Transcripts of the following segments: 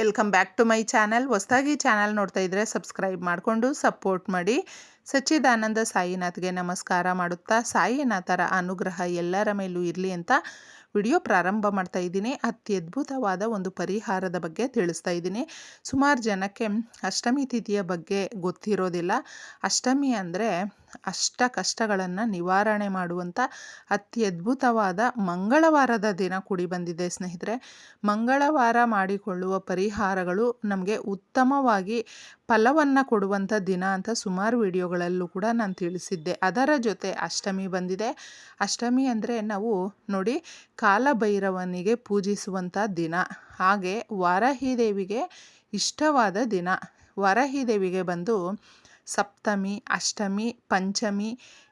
Welcome back to my channel ಹೊಸದಾಗಿ channel ನೋಡ್ತಾ ಇದ್ದರೆ ಸಬ್ಸ್ಕ್ರೈಬ್ ಮಾಡಿಕೊಂಡು ಸಪೋರ್ಟ್ ಮಾಡಿ. ಸಚ್ಚಿದಾನಂದ ಸಾಯಿನಾಥ್ಗೆ ನಮಸ್ಕಾರ ಮಾಡುತ್ತಾ, ಸಾಯಿನಾಥರ ಅನುಗ್ರಹ ಎಲ್ಲರ ಮೇಲೂ ಇರಲಿ ಅಂತ ವಿಡಿಯೋ ಪ್ರಾರಂಭ ಮಾಡ್ತಾ ಇದ್ದೀನಿ. ಅತ್ಯದ್ಭುತವಾದ ಒಂದು ಪರಿಹಾರದ ಬಗ್ಗೆ ತಿಳಿಸ್ತಾ ಇದ್ದೀನಿ. ಸುಮಾರು ಜನಕ್ಕೆ ಅಷ್ಟಮಿ ತಿಥಿಯ ಬಗ್ಗೆ ಗೊತ್ತಿರೋದಿಲ್ಲ. ಅಷ್ಟಮಿ ಅಂದರೆ ಅಷ್ಟ ಕಷ್ಟಗಳನ್ನು ನಿವಾರಣೆ ಮಾಡುವಂಥ ಅತ್ಯದ್ಭುತವಾದ ಮಂಗಳವಾರದ ದಿನ ಕೂಡಿ ಬಂದಿದೆ ಸ್ನೇಹಿತರೆ. ಮಂಗಳವಾರ ಮಾಡಿಕೊಳ್ಳುವ ಪರಿಹಾರಗಳು ನಮಗೆ ಉತ್ತಮವಾಗಿ ಫಲವನ್ನು ಕೊಡುವಂಥ ದಿನ ಅಂತ ಸುಮಾರು ವಿಡಿಯೋಗಳಲ್ಲೂ ಕೂಡ ನಾನು ತಿಳಿಸಿದ್ದೆ. ಅದರ ಜೊತೆ ಅಷ್ಟಮಿ ಬಂದಿದೆ. ಅಷ್ಟಮಿ ಅಂದರೆ ನಾವು ನೋಡಿ ಕಾಲಭೈರವನಿಗೆ ಪೂಜಿಸುವಂಥ ದಿನ. ಹಾಗೆ ವಾರಾಹಿ ದೇವಿಗೆ ಇಷ್ಟವಾದ ದಿನ. ವಾರಾಹಿ ದೇವಿಗೆ ಬಂದು ಸಪ್ತಮಿ ಅಷ್ಟಮಿ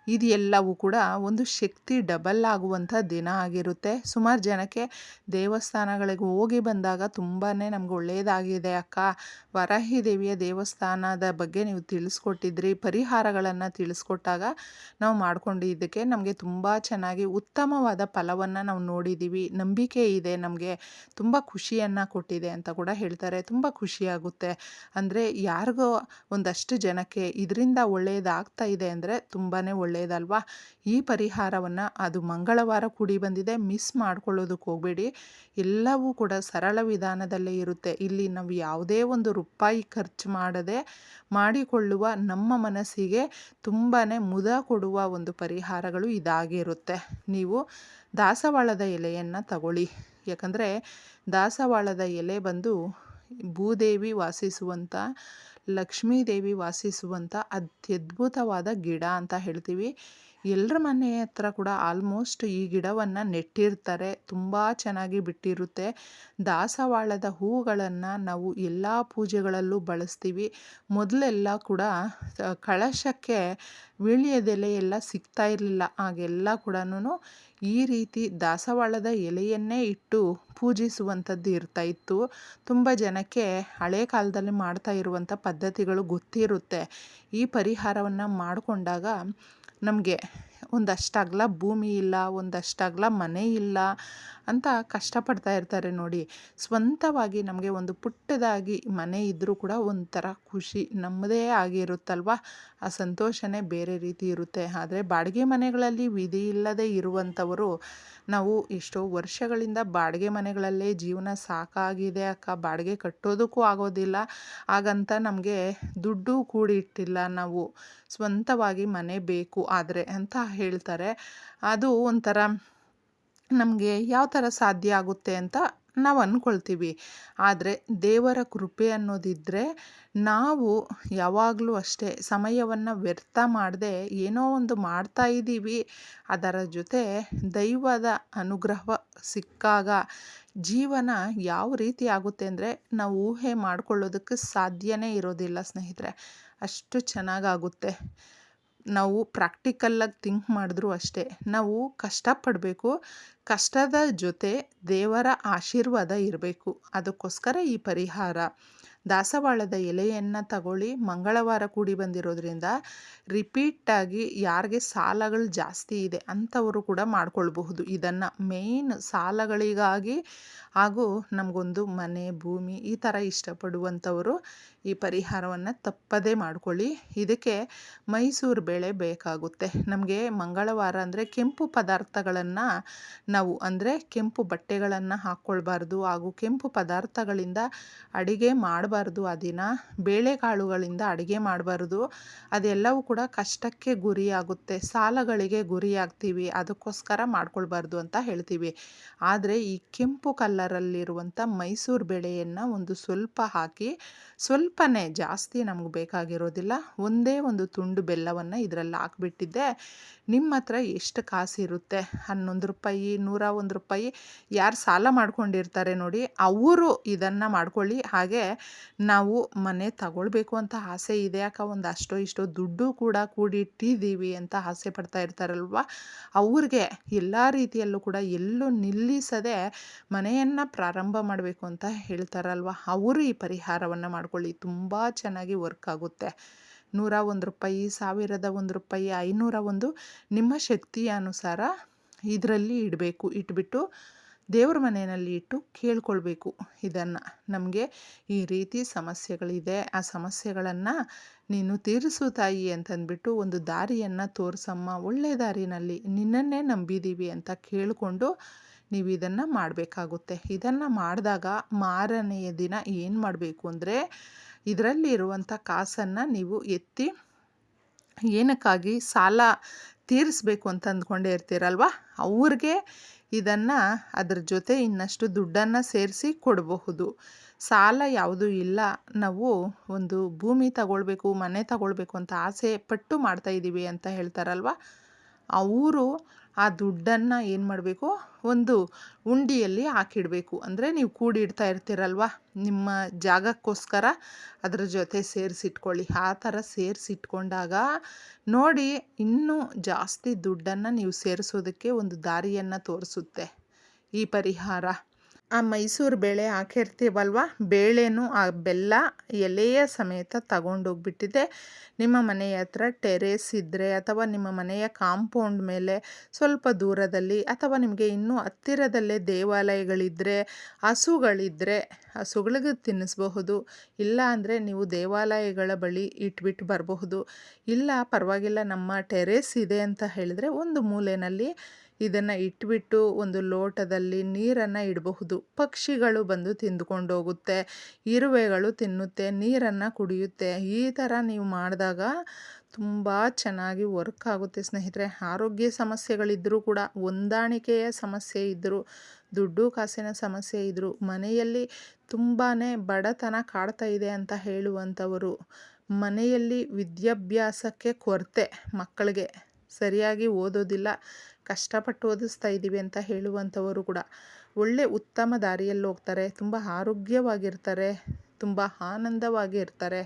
ಪಂಚಮಿ ಎಲ್ಲವೂ ಕೂಡ ಒಂದು ಶಕ್ತಿ ಡಬಲ್ ಆಗುವಂಥ ದಿನ ಆಗಿರುತ್ತೆ. ಸುಮಾರು ಜನಕ್ಕೆ ದೇವಸ್ಥಾನಗಳಿಗೆ ಹೋಗಿ ಬಂದಾಗ ತುಂಬಾ ನಮ್ಗೆ ಒಳ್ಳೆಯದಾಗಿದೆ ಅಕ್ಕ. ವರಾಹಿ ದೇವಿಯ ದೇವಸ್ಥಾನದ ಬಗ್ಗೆ ನೀವು ತಿಳಿಸ್ಕೊಟ್ಟಿದ್ರಿ, ಪರಿಹಾರಗಳನ್ನು ತಿಳಿಸ್ಕೊಟ್ಟಾಗ ನಾವು ಮಾಡ್ಕೊಂಡಿದ್ದಕ್ಕೆ ನಮಗೆ ತುಂಬ ಚೆನ್ನಾಗಿ ಉತ್ತಮವಾದ ಫಲವನ್ನು ನಾವು ನೋಡಿದ್ದೀವಿ ನಂಬಿಕೆ ಇದೆ ನಮಗೆ. ತುಂಬ ಖುಷಿಯನ್ನು ಕೊಟ್ಟಿದೆ ಅಂತ ಕೂಡ ಹೇಳ್ತಾರೆ. ತುಂಬ ಖುಷಿಯಾಗುತ್ತೆ ಅಂದರೆ ಯಾರಿಗೋ ಒಂದಷ್ಟು ಜನಕ್ಕೆ ಇದರಿಂದ ಒಳ್ಳೆಯದಾಗ್ತಾ ಇದೆ ಅಂದರೆ ತುಂಬಾ ಒಳ್ಳೆಯದಲ್ವಾ ಈ ಪರಿಹಾರವನ್ನು ಅದು ಮಂಗಳವಾರ ಕೂಡಿ ಬಂದಿದೆ, ಮಿಸ್ ಮಾಡ್ಕೊಳ್ಳೋದಕ್ಕೆ ಹೋಗಬೇಡಿ. ಎಲ್ಲವೂ ಕೂಡ ಸರಳ ವಿಧಾನದಲ್ಲೇ ಇರುತ್ತೆ. ಇಲ್ಲಿ ನಾವು ಯಾವುದೇ ಒಂದು ರೂಪಾಯಿ ಖರ್ಚು ಮಾಡದೆ ಮಾಡಿಕೊಳ್ಳುವ ನಮ್ಮ ಮನಸ್ಸಿಗೆ ತುಂಬಾ ಮುದ ಕೊಡುವ ಒಂದು ಪರಿಹಾರಗಳು ಇದಾಗಿರುತ್ತೆ ನೀವು ದಾಸವಾಳದ ಎಲೆಯನ್ನು ತಗೊಳ್ಳಿ. ಯಾಕಂದರೆ ದಾಸವಾಳದ ಎಲೆ ಬಂದು ಭೂದೇವಿ ವಾಸಿಸುವಂಥ ಲಕ್ಷ್ಮೀದೇವಿ ವಾಸಿಸುವಂಥ ಅತ್ಯದ್ಭುತವಾದ ಗಿಡ ಅಂತ ಹೇಳ್ತೀವಿ. ಎಲ್ಲರ ಮನೆ ಹತ್ರ ಕೂಡ ಆಲ್ಮೋಸ್ಟ್ ಈ ಗಿಡವನ್ನು ನೆಟ್ಟಿರ್ತಾರೆ. ತುಂಬ ಚೆನ್ನಾಗಿ ಬಿಟ್ಟಿರುತ್ತೆ. ದಾಸವಾಳದ ಹೂಗಳನ್ನು ನಾವು ಎಲ್ಲ ಪೂಜೆಗಳಲ್ಲೂ ಬಳಸ್ತೀವಿ. ಮೊದಲೆಲ್ಲ ಕೂಡ ಕಳಶಕ್ಕೆ ವೀಳ್ಯದೆಲೆ ಎಲ್ಲ ಸಿಗ್ತಾ ಇರಲಿಲ್ಲ. ಆಗೆಲ್ಲ ಕೂಡ ಈ ರೀತಿ ದಾಸವಾಳದ ಎಲೆಯನ್ನೇ ಇಟ್ಟು ಪೂಜಿಸುವಂಥದ್ದು ಇರ್ತಾ ಇತ್ತು. ತುಂಬ ಜನಕ್ಕೆ ಹಳೆ ಕಾಲದಲ್ಲಿ ಮಾಡ್ತಾ ಇರುವಂಥ ಪದ್ಧತಿಗಳು ಗೊತ್ತಿರುತ್ತೆ. ಈ ಪರಿಹಾರವನ್ನು ಮಾಡಿಕೊಂಡಾಗ ನಮಗೆ ಒಂದಷ್ಟು ಭೂಮಿ ಇಲ್ಲ ಒಂದಷ್ಟು ಮನೆ ಇಲ್ಲ ಅಂತ ಕಷ್ಟಪಡ್ತಾ ಇರ್ತಾರೆ ನೋಡಿ. ಸ್ವಂತವಾಗಿ ನಮಗೆ ಒಂದು ಪುಟ್ಟದಾಗಿ ಮನೆ ಇದ್ದರೂ ಕೂಡ ಒಂಥರ ಖುಷಿ. ನಮ್ಮದೇ ಆಗಿರುತ್ತಲ್ವ? ಆ ಸಂತೋಷನೇ ಬೇರೆ ರೀತಿ ಇರುತ್ತೆ. ಆದರೆ ಬಾಡಿಗೆ ಮನೆಗಳಲ್ಲಿ ವಿಧಿ ಇಲ್ಲದೆ ಇರುವಂಥವರು ನಾವು ಎಷ್ಟೋ ವರ್ಷಗಳಿಂದ ಬಾಡಿಗೆ ಮನೆಗಳಲ್ಲೇ ಜೀವನ ಸಾಕಾಗಿದೆ ಅಕ್ಕ. ಬಾಡಿಗೆ ಕಟ್ಟೋದಕ್ಕೂ ಆಗೋದಿಲ್ಲ. ಹಾಗಂತ ನಮಗೆ ದುಡ್ಡು ಕೂಡಿಟ್ಟಿಲ್ಲ ನಾವು. ಸ್ವಂತವಾಗಿ ಮನೆ ಬೇಕು ಆದರೆ ಅಂತ ಹೇಳ್ತಾರೆ. ಅದು ಒಂಥರ ನಮಗೆ ಯಾವ ಥರ ಸಾಧ್ಯ ಆಗುತ್ತೆ ಅಂತ ನಾವು ಅಂದ್ಕೊಳ್ತೀವಿ ಆದರೆ ದೇವರ ಕೃಪೆ ಅನ್ನೋದಿದ್ದರೆ ನಾವು ಯಾವಾಗಲೂ ಅಷ್ಟೇ ಸಮಯವನ್ನು ವ್ಯರ್ಥ ಮಾಡದೆ ಏನೋ ಒಂದು ಮಾಡ್ತಾ ಇದ್ದೀವಿ. ಅದರ ಜೊತೆ ದೈವದ ಅನುಗ್ರಹ ಸಿಕ್ಕಾಗ ಜೀವನ ಯಾವ ರೀತಿ ಆಗುತ್ತೆ ಅಂದರೆ ನಾವು ಊಹೆ ಮಾಡ್ಕೊಳ್ಳೋದಕ್ಕೆ ಸಾಧ್ಯನೇ ಇರೋದಿಲ್ಲ ಸ್ನೇಹಿತರೆ. ಅಷ್ಟು ಚೆನ್ನಾಗಾಗುತ್ತೆ ನಾವು ಪ್ರಾಕ್ಟಿಕಲ್ಲಾಗಿ ಥಿಂಕ್ ಮಾಡಿದ್ರೂ ಅಷ್ಟೇ. ನಾವು ಕಷ್ಟಪಡಬೇಕು. ಕಷ್ಟದ ಜೊತೆ ದೇವರ ಆಶೀರ್ವಾದ ಇರಬೇಕು. ಅದಕ್ಕೋಸ್ಕರ ಈ ಪರಿಹಾರ. ದಾಸವಾಳದ ಎಲೆಯನ್ನು ತಗೊಳ್ಳಿ, ಮಂಗಳವಾರ ಕೂಡಿ ಬಂದಿರೋದ್ರಿಂದ ರಿಪೀಟಾಗಿ ಯಾರಿಗೆ ಸಾಲಗಳು ಜಾಸ್ತಿ ಇದೆ ಅಂಥವರು ಕೂಡ ಮಾಡ್ಕೊಳ್ಬಹುದು. ಇದನ್ನು ಮೇಯ್ನ್ ಸಾಲಗಳಿಗಾಗಿ ಹಾಗೂ ನಮಗೊಂದು ಮನೆ, ಭೂಮಿ ಈ ಥರ ಇಷ್ಟಪಡುವಂಥವರು ಈ ಪರಿಹಾರವನ್ನು ತಪ್ಪದೇ ಮಾಡಿಕೊಳ್ಳಿ. ಇದಕ್ಕೆ ಮೈಸೂರು ಬೇಳೆ ಬೇಕಾಗುತ್ತೆ. ನಮಗೆ ಮಂಗಳವಾರ ಅಂದರೆ ಕೆಂಪು ಪದಾರ್ಥಗಳನ್ನು ನಾವು ಅಂದರೆ ಕೆಂಪು ಬಟ್ಟೆಗಳನ್ನು ಹಾಕ್ಕೊಳ್ಬಾರ್ದು ಹಾಗೂ ಕೆಂಪು ಪದಾರ್ಥಗಳಿಂದ ಅಡಿಗೆ ಮಾಡಬಾರ್ದು ಆ ದಿನ. ಬೇಳೆಕಾಳುಗಳಿಂದ ಅಡುಗೆ ಮಾಡಬಾರ್ದು. ಅದೆಲ್ಲವೂ ಕೂಡ ಕಷ್ಟಕ್ಕೆ ಗುರಿಯಾಗುತ್ತೆ. ಸಾಲಗಳಿಗೆ ಗುರಿಯಾಗ್ತೀವಿ. ಅದಕ್ಕೋಸ್ಕರ ಮಾಡ್ಕೊಳ್ಬಾರ್ದು ಅಂತ ಹೇಳ್ತೀವಿ. ಆದರೆ ಈ ಕೆಂಪು ಕಲ್ಲರಲ್ಲಿರುವಂಥ ಮೈಸೂರು ಬೆಳೆಯನ್ನು ಒಂದು ಸ್ವಲ್ಪ ಹಾಕಿ ಸ್ವಲ್ಪನೇ ಜಾಸ್ತಿ ನಮಗೆ ಬೇಕಾಗಿರೋದಿಲ್ಲ. ಒಂದೇ ಒಂದು ತುಂಡು ಬೆಲ್ಲವನ್ನು ಇದರಲ್ಲಿ ಹಾಕ್ಬಿಟ್ಟಿದ್ದೆ. ನಿಮ್ಮ ಹತ್ರ ಎಷ್ಟು ಕಾಸಿರುತ್ತೆ? ಹನ್ನೊಂದು ರೂಪಾಯಿ, ನೂರ ಒಂದು ರೂಪಾಯಿ, ಯಾರು ಸಾಲ ಮಾಡ್ಕೊಂಡಿರ್ತಾರೆ ನೋಡಿ, ಅವರು ಇದನ್ನು ಮಾಡ್ಕೊಳ್ಳಿ. ಹಾಗೆ ನಾವು ಮನೆ ತಗೊಳ್ಬೇಕು ಅಂತ ಆಸೆ ಇದೆ. ಯಾಕೆ ಒಂದು ಅಷ್ಟೋ ಇಷ್ಟೋ ದುಡ್ಡು ಕೂಡ ಕೂಡಿಟ್ಟಿದ್ದೀವಿ ಅಂತ ಆಸೆ ಪಡ್ತಾ ಇರ್ತಾರಲ್ವ? ಅವ್ರಿಗೆ ಎಲ್ಲ ರೀತಿಯಲ್ಲೂ ಕೂಡ ಎಲ್ಲೂ ನಿಲ್ಲಿಸದೆ ಮನೆಯನ್ನು ಪ್ರಾರಂಭ ಮಾಡಬೇಕು ಅಂತ ಹೇಳ್ತಾರಲ್ವ? ಅವರು ಈ ಪರಿಹಾರವನ್ನು ಮಾಡ್ಕೊಳ್ಳಿ. ತುಂಬ ಚೆನ್ನಾಗಿ ವರ್ಕ್ ಆಗುತ್ತೆ. ನೂರ ಒಂದು ರೂಪಾಯಿ, ಸಾವಿರದ ಒಂದು ರೂಪಾಯಿ, ಐನೂರ ಒಂದು ನಿಮ್ಮ ಶಕ್ತಿಯ ಅನುಸಾರ ಇದರಲ್ಲಿ ಇಡಬೇಕು. ಇಟ್ಬಿಟ್ಟು ದೇವ್ರ ಮನೆಯಲ್ಲಿ ಇಟ್ಟು ಕೇಳ್ಕೊಳ್ಬೇಕು ಇದನ್ನು. ನಮಗೆ ಈ ರೀತಿ ಸಮಸ್ಯೆಗಳಿದೆ. ಆ ಸಮಸ್ಯೆಗಳನ್ನು ನೀನು ತೀರಿಸು ತಾಯಿ ಅಂತಂದ್ಬಿಟ್ಟು ಒಂದು ದಾರಿಯನ್ನು ತೋರಿಸಮ್ಮ. ಒಳ್ಳೆ ದಾರಿನಲ್ಲಿ ನಿನ್ನನ್ನೇ ನಂಬಿದ್ದೀವಿ ಅಂತ ಕೇಳಿಕೊಂಡು ನೀವು ಇದನ್ನು ಮಾಡಬೇಕಾಗುತ್ತೆ. ಇದನ್ನು ಮಾಡಿದಾಗ ಮಾರನೆಯ ದಿನ ಏನು ಮಾಡಬೇಕು ಅಂದರೆ ಇದರಲ್ಲಿರುವಂಥ ಕಾಸನ್ನು ನೀವು ಎತ್ತಿ ಏನಕ್ಕಾಗಿ ಸಾಲ ತೀರಿಸ್ಬೇಕು ಅಂತ ಅಂದ್ಕೊಂಡೇ ಇರ್ತೀರಲ್ವ? ಅವ್ರಿಗೆ ಇದನ್ನು ಅದ್ರ ಜೊತೆ ಇನ್ನಷ್ಟು ದುಡ್ಡನ್ನು ಸೇರಿಸಿ ಕೊಡಬಹುದು. ಸಾಲ ಯಾವುದೂ ಇಲ್ಲ. ನಾವು ಒಂದು ಭೂಮಿ ತಗೊಳ್ಬೇಕು, ಮನೆ ತಗೊಳ್ಬೇಕು ಅಂತ ಆಸೆ ಪಟ್ಟು ಮಾಡ್ತಾಯಿದ್ದೀವಿ ಅಂತ ಹೇಳ್ತಾರಲ್ವ? ಅವರು ಆ ದುಡ್ಡನ್ನು ಏನು ಮಾಡಬೇಕು? ಒಂದು ಉಂಡಿಯಲ್ಲಿ ಹಾಕಿಡಬೇಕು. ಅಂದರೆ ನೀವು ಕೂಡಿಡ್ತಾ ಇರ್ತೀರಲ್ವ? ನಿಮ್ಮ ಜಾಗಕ್ಕೋಸ್ಕರ ಅದರ ಜೊತೆ ಸೇರಿಸಿಟ್ಕೊಳ್ಳಿ. ಆ ಥರ ಸೇರಿಸಿಟ್ಕೊಂಡಾಗ ನೋಡಿ ಇನ್ನೂ ಜಾಸ್ತಿ ದುಡ್ಡನ್ನು ನೀವು ಸೇರಿಸೋದಕ್ಕೆ ಒಂದು ದಾರಿಯನ್ನು ತೋರಿಸುತ್ತೆ. ಈ ಪರಿಹಾರ. ಆ ಮೈಸೂರು ಬೇಳೆ ಹಾಕಿರ್ತೀವಲ್ವ? ಬೇಳೆನೂ ಆ ಬೆಲ್ಲ ಎಲೆಯ ಸಮೇತ ತಗೊಂಡೋಗ್ಬಿಟ್ಟಿದೆ. ನಿಮ್ಮ ಮನೆಯ ಹತ್ರ ಟೆರೇಸ್ ಇದ್ದರೆ ಅಥವಾ ನಿಮ್ಮ ಮನೆಯ ಕಾಂಪೌಂಡ್ ಮೇಲೆ ಸ್ವಲ್ಪ ದೂರದಲ್ಲಿ ಅಥವಾ ನಿಮಗೆ ಇನ್ನೂ ಹತ್ತಿರದಲ್ಲೇ ದೇವಾಲಯಗಳಿದ್ದರೆ ಹಸುಗಳಿದ್ದರೆ ಹಸುಗಳಿಗೆ ತಿನ್ನಿಸ್ಬಹುದು. ಇಲ್ಲ ಅಂದರೆ ನೀವು ದೇವಾಲಯಗಳ ಬಳಿ ಇಟ್ಬಿಟ್ಟು ಬರಬಹುದು. ಇಲ್ಲ ಪರವಾಗಿಲ್ಲ, ನಮ್ಮ ಟೆರೇಸ್ ಇದೆ ಅಂತ ಹೇಳಿದ್ರೆ ಒಂದು ಮೂಲೆಯಲ್ಲಿ ಇದನ್ನು ಇಟ್ಬಿಟ್ಟು ಒಂದು ಲೋಟದಲ್ಲಿ ನೀರನ್ನು ಇಡಬಹುದು. ಪಕ್ಷಿಗಳು ಬಂದು ತಿಂದುಕೊಂಡು ಹೋಗುತ್ತೆ, ಇರುವೆಗಳು ತಿನ್ನುತ್ತೆ, ನೀರನ್ನು ಕುಡಿಯುತ್ತೆ. ಈ ಥರ ನೀವು ಮಾಡಿದಾಗ ತುಂಬ ಚೆನ್ನಾಗಿ ವರ್ಕ್ ಆಗುತ್ತೆ ಸ್ನೇಹಿತರೆ. ಆರೋಗ್ಯ ಸಮಸ್ಯೆಗಳಿದ್ದರೂ ಕೂಡ, ಹೊಂದಾಣಿಕೆಯ ಸಮಸ್ಯೆ ಇದ್ದರೂ ದುಡ್ಡು ಕಾಸಿನ ಸಮಸ್ಯೆ ಇದ್ದರೂ ಮನೆಯಲ್ಲಿ ತುಂಬಾ ಬಡತನ ಕಾಡ್ತಾ ಇದೆ ಅಂತ ಹೇಳುವಂಥವರು ಮನೆಯಲ್ಲಿ ವಿದ್ಯಾಭ್ಯಾಸಕ್ಕೆ ಕೊರತೆ ಮಕ್ಕಳಿಗೆ. ಸರಿಯಾಗಿ ಓದೋದಿಲ್ಲ, ಕಷ್ಟಪಟ್ಟು ಓದಿಸ್ತಾ ಇದ್ದೀವಿ ಅಂತ ಹೇಳುವಂಥವರು ಕೂಡ. ಒಳ್ಳೆ ಉತ್ತಮ ದಾರಿಯಲ್ಲಿ ಹೋಗ್ತಾರೆ, ತುಂಬ ಆರೋಗ್ಯವಾಗಿರ್ತಾರೆ, ತುಂಬ ಆನಂದವಾಗಿ ಇರ್ತಾರೆ.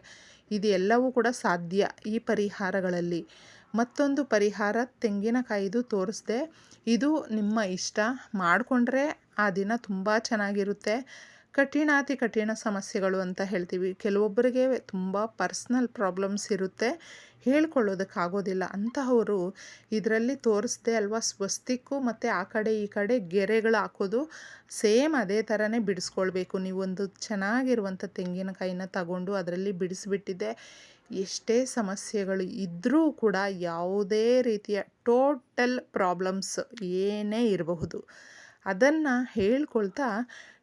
ಇದು ಎಲ್ಲವೂ ಕೂಡ ಸಾಧ್ಯ ಈ ಪರಿಹಾರಗಳಲ್ಲಿ. ಮತ್ತೊಂದು ಪರಿಹಾರ ತೆಂಗಿನಕಾಯಿದು ತೋರಿಸ್ದೆ. ಇದು ನಿಮ್ಮ ಇಷ್ಟ. ಮಾಡಿಕೊಂಡ್ರೆ ಆ ದಿನ ತುಂಬ ಚೆನ್ನಾಗಿರುತ್ತೆ. ಕಠಿಣಾತಿ ಕಠಿಣ ಸಮಸ್ಯೆಗಳು ಅಂತ ಹೇಳ್ತೀವಿ. ಕೆಲವೊಬ್ಬರಿಗೆ ತುಂಬ ಪರ್ಸ್ನಲ್ ಪ್ರಾಬ್ಲಮ್ಸ್ ಇರುತ್ತೆ. ಹೇಳ್ಕೊಳ್ಳೋದಕ್ಕಾಗೋದಿಲ್ಲ. ಅಂತಹವರು ಇದರಲ್ಲಿ ತೋರಿಸ್ದೆ ಅಲ್ವಾ? ಸ್ವಸ್ತಿಕ್ಕು ಮತ್ತು ಆ ಕಡೆ ಈ ಕಡೆ ಗೆರೆಗಳು ಹಾಕೋದು ಸೇಮ್ ಅದೇ ಥರನೇ ಬಿಡಿಸ್ಕೊಳ್ಬೇಕು. ನೀವೊಂದು ಚೆನ್ನಾಗಿರುವಂಥ ತೆಂಗಿನಕಾಯಿನ ತಗೊಂಡು ಅದರಲ್ಲಿ ಬಿಡಿಸಿಬಿಟ್ಟಿದ್ದೆ. ಎಷ್ಟೇ ಸಮಸ್ಯೆಗಳು ಇದ್ದರೂ ಕೂಡ ಯಾವುದೇ ರೀತಿಯ ಟೋಟಲ್ ಪ್ರಾಬ್ಲಮ್ಸ್ ಏನೇ ಇರಬಹುದು. ಅದನ್ನು ಹೇಳ್ಕೊಳ್ತಾ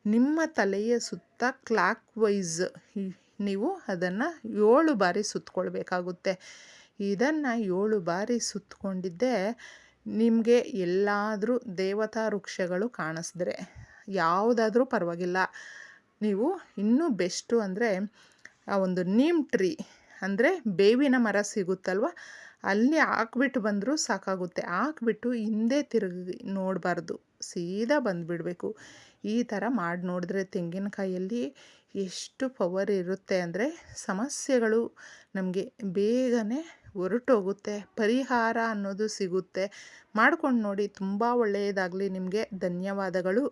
ನಿಮ್ಮ ತಲೆಯ ಸುತ್ತ ಕ್ಲಾಕ್ ವೈಸ್ ನೀವು ಅದನ್ನು ಏಳು ಬಾರಿ ಸುತ್ತಕೊಳ್ಬೇಕಾಗುತ್ತೆ ಇದನ್ನು ಏಳು ಬಾರಿ ಸುತ್ತಕೊಂಡಿದ್ದೆ ನಿಮಗೆ ಎಲ್ಲಾದರೂ ದೇವತಾ ವೃಕ್ಷಗಳು ಕಾಣಿಸಿದ್ರೆ. ಯಾವುದಾದ್ರೂ ಪರವಾಗಿಲ್ಲ. ನೀವು ಇನ್ನೂ ಬೆಸ್ಟು ಅಂದರೆ ಆ ಒಂದು ನೀಮ್ ಟ್ರೀ ಅಂದರೆ ಬೇವಿನ ಮರ ಸಿಗುತ್ತಲ್ವ? ಅಲ್ಲಿ ಹಾಕ್ಬಿಟ್ಟು ಬಂದರೂ ಸಾಕಾಗುತ್ತೆ. ಹಾಕ್ಬಿಟ್ಟು ಹಿಂದೆ ತಿರುಗಿ ನೋಡಬಾರ್ದು. ಸೀದಾ ಬಂದುಬಿಡಬೇಕು. ಈ ಥರ ಮಾಡಿ ನೋಡಿದ್ರೆ ತೆಂಗಿನಕಾಯಲ್ಲಿ ಎಷ್ಟು ಪವರ್ ಇರುತ್ತೆ ಅಂದರೆ ಸಮಸ್ಯೆಗಳು ನಮಗೆ ಬೇಗನೆ ಹೊರಟೋಗುತ್ತೆ. ಪರಿಹಾರ ಅನ್ನೋದು ಸಿಗುತ್ತೆ. ಮಾಡ್ಕೊಂಡು ನೋಡಿ, ತುಂಬ ಒಳ್ಳೆಯದಾಗಲಿ. ನಿಮಗೆ ಧನ್ಯವಾದಗಳು.